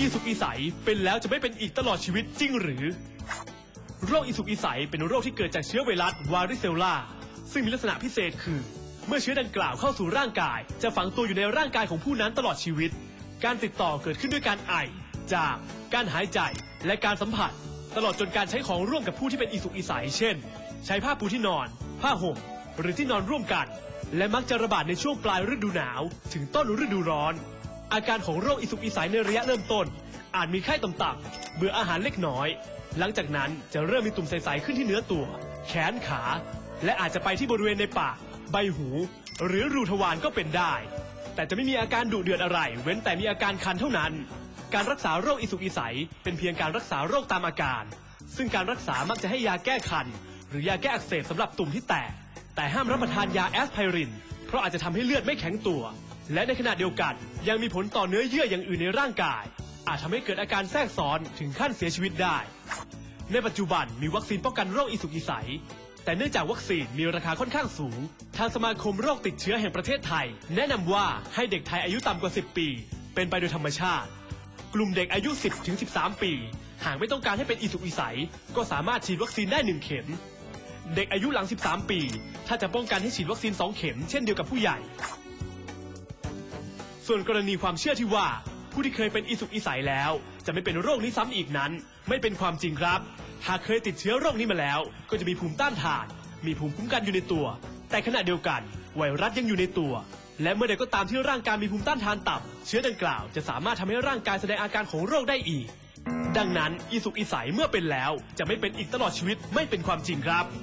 อีสุกอีใสเป็นแล้วจะไม่เป็นอีกตลอดชีวิตจริงหรือ โรคอีสุกอีใสเป็นโรคที่เกิดจากเชื้อไวรัสวาริเซลลาซึ่งมีลักษณะพิเศษคือ เมื่อเชื้อดังกล่าวเข้าสู่ร่างกาย จะฝังตัวอยู่ในร่างกายของผู้นั้นตลอดชีวิต การติดต่อเกิดขึ้นด้วยการไอ จาม การหายใจ และการสัมผัส ตลอดจนการใช้ของร่วมกับผู้ที่เป็นอีสุกอีใสเช่น ใช้ผ้าปูที่นอน ผ้าห่ม หรือที่นอนร่วมกัน และมักจะระบาดในช่วงปลายฤดูหนาว ถึงต้นฤดูร้อน อาการของโรคอีสุกอีใสในระยะเริ่มต้น อาจมีไข้ต่ำๆเบื่ออาหารเล็กน้อย หลังจากนั้นจะเริ่มมีตุ่มใสๆขึ้นที่เนื้อตัว แขนขา และอาจจะไปที่บริเวณในปาก ใบหู หรือรูทวารก็เป็นได้ แต่จะไม่มีอาการดุเดือดอะไร เว้นแต่มีอาการคันเท่านั้น การรักษาโรคอีสุกอีใสเป็นเพียงการรักษาโรคตามอาการ ซึ่งการรักษามักจะให้ยาแก้คัน หรือยาแก้อักเสบสำหรับตุ่มที่แตกแต่ห้ามรับประทานยาแอสไพริน เพราะอาจจะทำให้เลือดไม่แข็งตัว และในขณะเดียวกันยังมีผลต่อเนื้อเยื่ออย่างอื่นในร่างกาย อาจทำให้เกิดอาการแทรกซ้อนถึงขั้นเสียชีวิตได้ ในปัจจุบันมีวัคซีนป้องกันโรคอีสุกอีใสแต่เนื่องจากวัคซีนมีราคาค่อนข้างสูง ทางสมาคมโรคติดเชื้อแห่งประเทศไทย แนะนำว่าให้เด็กไทยอายุต่ำกว่า 10 ปี เป็นไปโดยธรรมชาติ กลุ่มเด็กอายุ 10ถึง13 ปี หากไม่ต้องการให้เป็นอีสุกอีใสก็สามารถฉีดวัคซีนได้ 1 เข็มเด็กอายุหลัง 13 ปี ถ้าจะป้องกันให้ฉีดวัคซีน 2 เข็ม เช่นเดียวกับผู้ใหญ่ ส่วนกรณีความเชื่อที่ว่า ผู้ที่เคยเป็นอีสุกอีใสแล้ว จะไม่เป็นโรคนี้ซ้ำอีกนั้น ไม่เป็นความจริงครับ หากเคยติดเชื้อโรคนี้มาแล้ว ก็จะมีภูมิต้านทาน มีภูมิคุ้มกันอยู่ในตัว แต่ขณะเดียวกัน ไวรัสยังอยู่ในตัว และเมื่อใดก็ตามที่ร่างกายมีภูมิต้านทานต่ำเชื้อดังกล่าวจะสามารถทำให้ร่างกายแสดงอาการของโรคได้อีก ดังนั้นอีสุกอีใสเมื่อเป็นแล้ว จะไม่เป็นอีกตลอดชีวิตไม่เป็นความจริงครับ